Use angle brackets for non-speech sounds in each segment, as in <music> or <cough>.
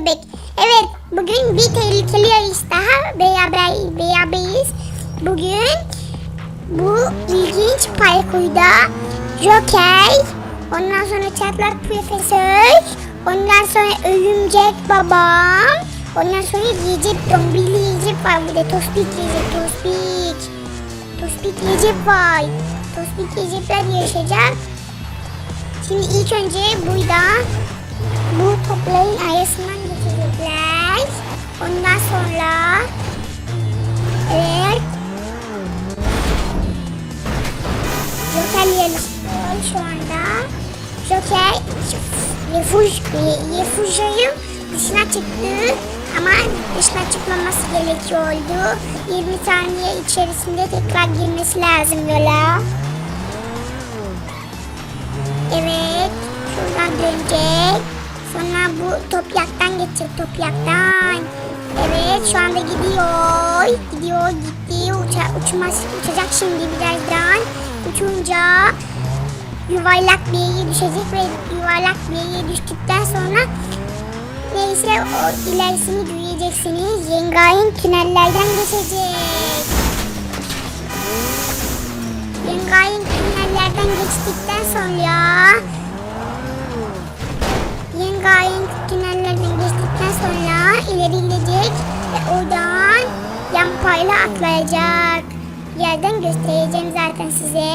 bebek. Evet bugün bir tehlikeli yarış daha beraber, beraberiz. Bugün bu ilginç parkurda Joker, ondan sonra çatlak profesör, ondan sonra örümcek babam, ondan sonra yiyecek dombili yiyecek var burada tospik yiyecek tospik. Tospik yiyecek var. Tospik yiyecekler yarışacak. Şimdi ilk önce burada bu topların arasından geçecekler. Ondan sonra evet Joker yarışıyor şu anda. Joker refuj, refujayın dışına çıktı ama dışına çıkmaması gerekiyordu. 20 saniye içerisinde tekrar girmesi lazım yola. Evet. Şuradan dönecek. Sonra bu topyaktan geçecek topyaktan. Evet şu anda gidiyor. Gidiyor gitti. Uça, uçmaz, uçacak şimdi birazdan. Uçunca yuvarlak bir yere düşecek ve yuvarlak bir yere düştükten sonra neyse o ilerisini göreceksiniz. Yengayen tünellerden geçecek. Yengayen tünellerden geçtikten sonra Yengayen tünellerden geçtikten sonra ileri gidecek ve oradan yan payla atlayacak. Yerden göstereceğim zaten size.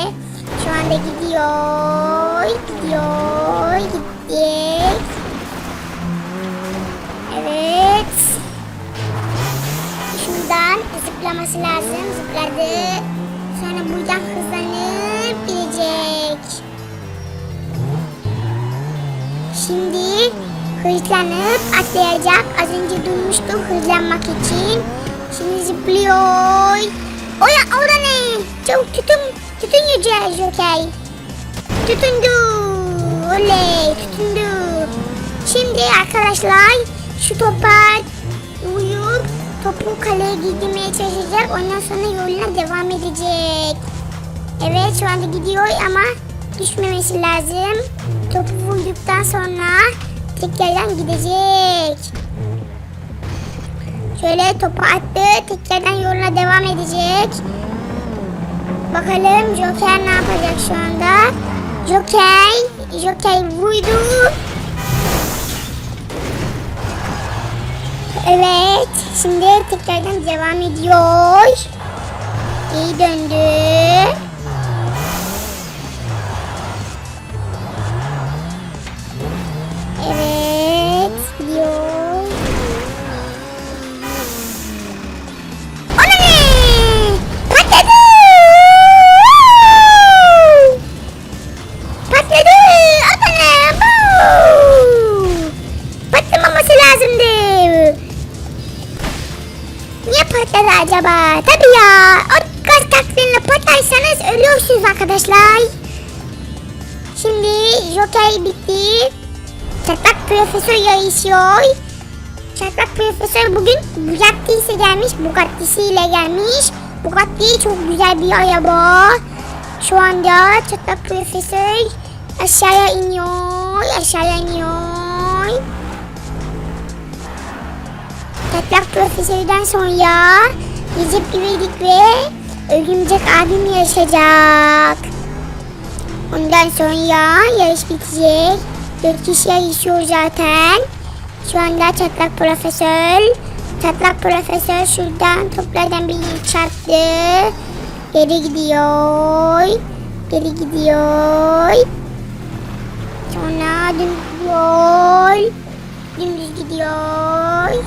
Şu anda gidiyor, gidiyor, gidecek. Evet. Şuradan zıplaması lazım. Zıpladı. Sonra buradan hızlanıp gidecek. Şimdi hızlanıp atlayacak. Az önce durmuştu hızlanmak için. Şimdi zıplıyor. Oya orada ne? Çabuk tutun. Tutun yüce Joker. Tutundu. Oley tutundu. Şimdi arkadaşlar şu topa uyup topu kaleye gidmeye çalışacak. Ondan sonra yoluna devam edecek. Evet şu anda gidiyor ama düşmemesi lazım. Topu vurduktan sonra tekrardan gidecek. Şöyle topu attı. Tekrardan yoluna devam edecek. Bakalım Joker ne yapacak şu anda? Joker, Joker vurdu. Evet, şimdi tekrardan devam ediyor. İyi döndü. Joker bitti. Çatlak Profesör yarışıyor. Çatlak Profesör bugün Bugatti'si gelmiş. Bugatti'siyle gelmiş. Bugatti çok güzel bir araba. Şu anda Çatlak Profesör aşağıya iniyor. Aşağıya iniyor. Çatlak Profesör'den sonra Recep İvedik ve Örümcek abim yarışacak. Ondan sonra yarış bitecek. Dört kişi yarışıyor zaten. Şu anda Çatlak Profesör. Çatlak Profesör şuradan toplardan biri çarptı. Geri gidiyor. Geri gidiyor. Sonra dümdüz gidiyor. Dümdüz gidiyor.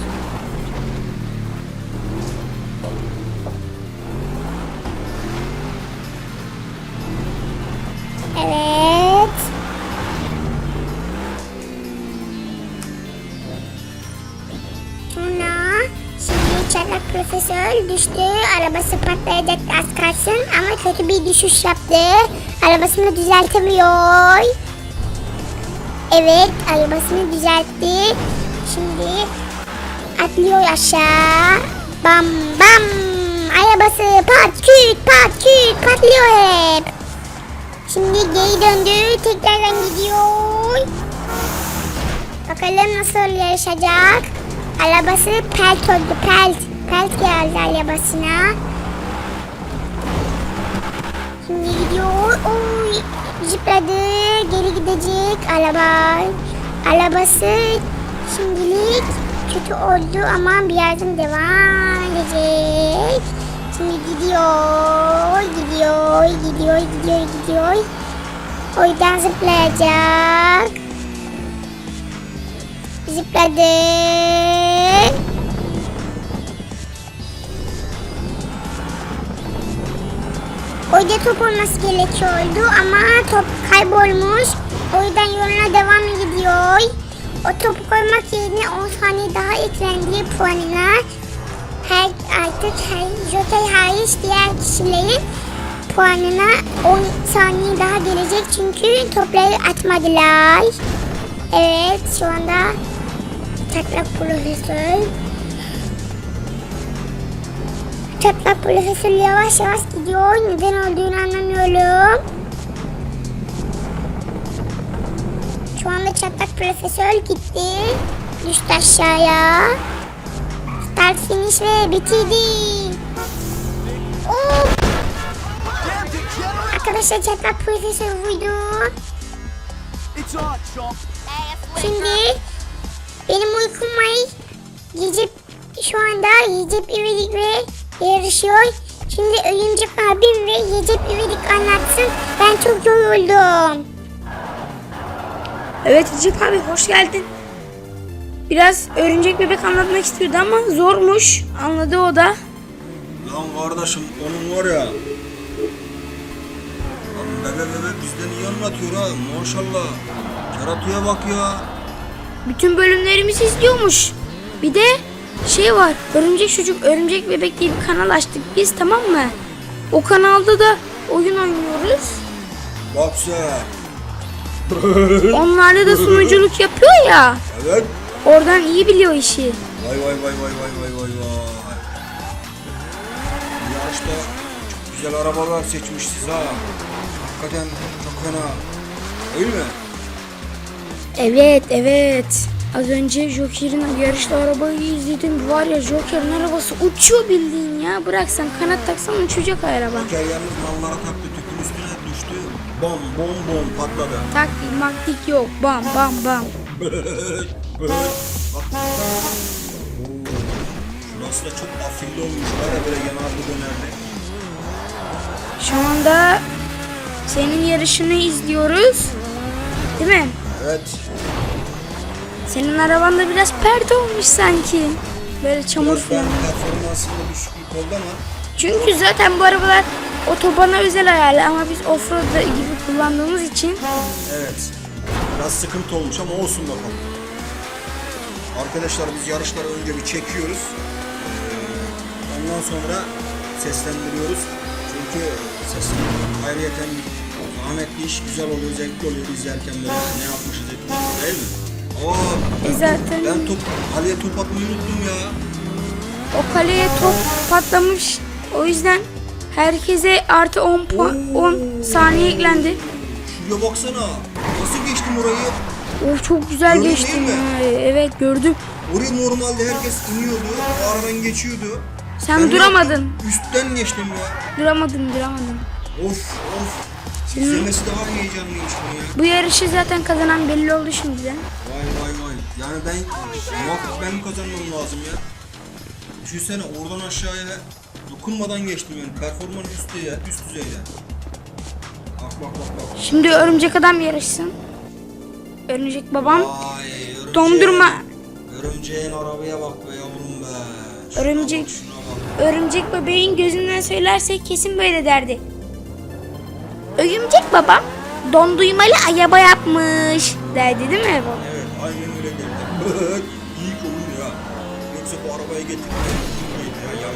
Profesör düştü. Arabası patlayacak az kalsın ama kötü bir düşüş yaptı. Arabasını düzeltemiyor. Evet arabasını düzeltti. Şimdi atlıyor aşağı. Bam bam. Arabası pat küt pat küt patlıyor hep. Şimdi geri döndü. Tekrardan gidiyor. Bakalım nasıl yarışacak. Arabası pelt oldu pelt. Pelt geldi arabasına. Şimdi gidiyor. Oy, zıpladı. Geri gidecek araba. Arabası şimdilik kötü oldu ama birazdan devam edecek. Şimdi gidiyor, gidiyor, gidiyor, gidiyor, gidiyor. Oydan zıplayacak. Zıpladı. Oyda top olması gerekiyordu ama top kaybolmuş. O yüzden yoluna devam ediyor. O topu koymak yerine 10 saniye daha eklendi puanına. Her, artık her, Joker hariç diğer kişilerin puanına 10 saniye daha gelecek çünkü topları atmadılar. Evet şu anda çatlak profesör Çatlak profesör yavaş yavaş gidiyor. Neden olduğunu anlamıyorum. Şu anda çatlak profesör gitti. Düştü aşağıya. Start finish ve bitirdi. Oo! Arkadaşlar çatlak profesör vurdu. Şimdi benim uykum var. Gece şu anda Recep İvedik ve yarışıyor. Şimdi Örümcek abim ve Recep İvedik anlatsın. Ben çok yoruldum. Evet Recep abi hoş geldin. Biraz örümcek bebek anlatmak istiyordu ama zormuş. Anladı o da. Lan kardeşim onun var ya. Lan bebe bebe bizden iyi anlatıyor ha maşallah. Keratoya bak ya. Bütün bölümlerimizi izliyormuş. Bir de şey var. Örümcek çocuk, örümcek bebek diye bir kanal açtık biz tamam mı? O kanalda da oyun oynuyoruz. Bak sen. Onlarla da sunuculuk yapıyor ya. Evet. Oradan iyi biliyor işi. Vay vay vay vay vay vay vay vay. Yarışta çok güzel arabalar seçmişsiniz ha. Hakikaten çok fena. Değil mi? Evet evet. Az önce Joker'in yarışta arabayı izledim. Var ya Joker'in arabası uçuyor bildiğin ya. Bıraksan kanat taksan uçacak araba. Joker yalnız mallara taktı tüpün üstüne düştü. Bom bom bom patladı. Taktik maktik yok. Bam bam bam. Şurası da çok afilli olmuş. Var ya böyle yanarlı dönerli. Şu anda senin yarışını izliyoruz. Değil mi? Evet. Senin araban da biraz pert olmuş sanki. Böyle çamur falan. performansında düşüklük oldu ama Çünkü zaten bu arabalar otobana özel ayarlı ama biz offroad gibi kullandığımız için evet. Biraz sıkıntı olmuş ama olsun bakalım. Arkadaşlar biz yarışları önce bir çekiyoruz. Ee, Ondan sonra seslendiriyoruz. Çünkü seslendirmek ayrıyeten zahmetli iş güzel oluyor, zevkli oluyor izlerken böyle ne yapmışız etmişiz değil mi? Aa, E zaten- ben top, kaleye top atmayı unuttum ya. o kaleye top patlamış. O yüzden herkese artı 10 puan 10 saniye eklendi. Şuraya baksana. Nasıl geçtim orayı? Oh çok güzel Gördün geçtin. değil mi? Evet gördüm. Oraya normalde herkes iniyordu. Aradan geçiyordu. Sen ne duramadın. Üstten geçtim ya. Duramadım duramadım. Of of. İzlemesi daha heyecanlıymış bunu ya. Bu yarışı zaten kazanan belli oldu şimdiden. Vay vay vay. Yani ben muhakkak benim kazanmam lazım ya. Düşünsene oradan aşağıya dokunmadan geçtim yani. Performans üst, ya, üst düzeyde. Bak bak bak bak. Şimdi örümcek adam yarışsın. Örümcek babam. Vay örümceğin. Dondurma. Örümceğin arabaya bak be yavrum be. Şuna Örümcek. bak, şuna bak. Örümcek bebeğin gözünden söylersek kesin böyle derdi. Örümcek babam dondurmalı araba yapmış derdi değil mi baba? Evet aynen öyle derler. İyi ki oyun ya. Yoksa bu arabayı getirmeye ya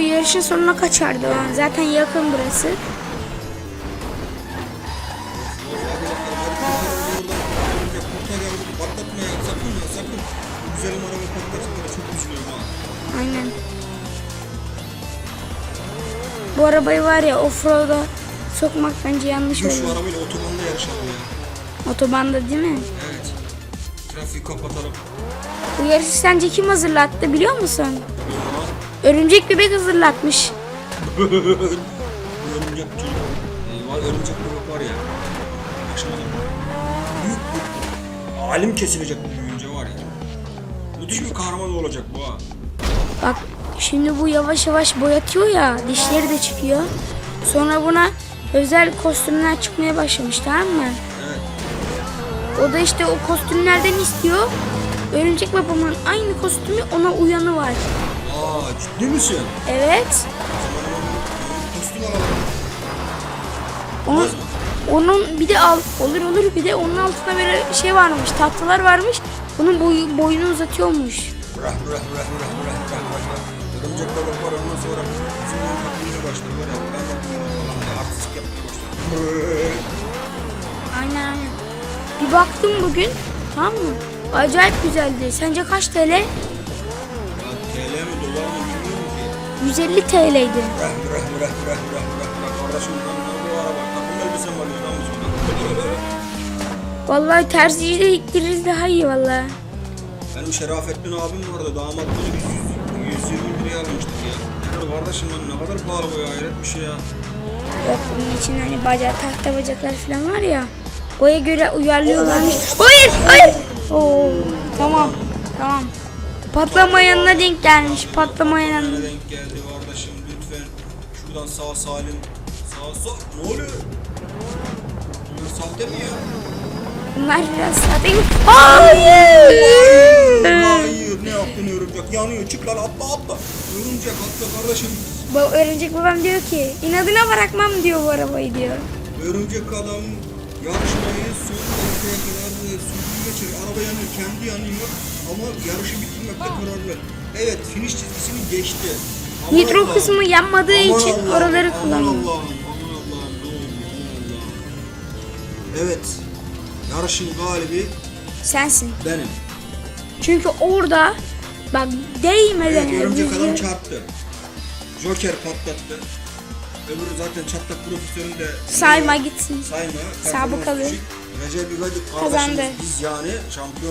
yarışın sonuna kaçardı o. Zaten yakın burası. Hadi Bu arabayı var ya offroad'a sokmak bence yanlış Dur şu olur. arabayla otobanda yarışalım ya. Otobanda değil mi? Evet. Trafiği kapatalım. Bu yarışı sence kim hazırlattı biliyor musun? Örümcek bebek hazırlatmış. <laughs> örümcek çocuk. Var örümcek bebek var ya. Akşama büyük bir alim kesilecek bu büyüyünce var ya. Müthiş bir kahraman olacak bu ha. Bak şimdi bu yavaş yavaş boyatıyor ya dişleri de çıkıyor. Sonra buna özel kostümler çıkmaya başlamış tamam mı? Evet. O da işte o kostümlerden istiyor. Örümcek babamın aynı kostümü ona uyanı var. Aa ciddi misin? Evet. Onun kostüm. Onun, bir de al olur olur bir de onun altında böyle şey varmış tahtalar varmış. Bunun boyu, boyunu uzatıyormuş. Rah rah rah rah rah rah rah Örümcek bebek var ondan sonra bizim büyümeye başladı. Böyle ben de büyüyorum falan diye artistik yapmaya başladı. Aynen aynen. Bir baktım bugün tamam mı? Acayip güzeldi. Sence kaç TL? Ya TL mi dolar mı bilmiyorum ki. 150 TL'ydi. Rah rah rah rah rah rah rah. Kardeşim ben ne bu araba? Takım elbisem var burada. Vallahi terziyle iktiririz daha iyi vallahi. Benim Şerafettin abim vardı. Biz 100, 120 liraya kadar kardeşim lan ne kadar pahalı bu ya. Hayret bir şey ya. Yok bunun için hani bacağı tahta bacaklar falan var ya. Boya göre uyarlıyorlarmış. Hayır hayır. Oo, tamam tamam. Patlama yanına denk gelmiş. Patlama yanına. Bana denk geldi kardeşim lütfen. Şuradan sağ salim. Sağ sol. Ne oluyor? Bunlar sahte mi ya? Bunlar biraz zaten... Hayır. Hayır yaptın örümcek? Yanıyor çık lan atla atla. Örümcek atla kardeşim. Bu örümcek babam diyor ki inadına bırakmam diyor bu arabayı diyor. Örümcek adam yarışmayı son dakikaya kadar e, sürdürmeye çalışıyor. Araba yanıyor, kendi yanıyor ama yarışı bitirmekte kararlı. Evet, finish çizgisini geçti. Aman Nitro Allah'ım. kısmı yanmadığı Aman için Allah'ım, oraları aman kullanıyor. Allah'ım, aman Allah'ım, ne oldu, aman Allah'ım. Evet, yarışın galibi Sensin. benim. Çünkü orada bak değmeden Evet, örümcek adam çarptı. Joker patlattı. Öbürü zaten çatlak profesörün de sayma gitsin. sayma. Sabıkalı. Recep İvedik Kazandı. biz yani şampiyon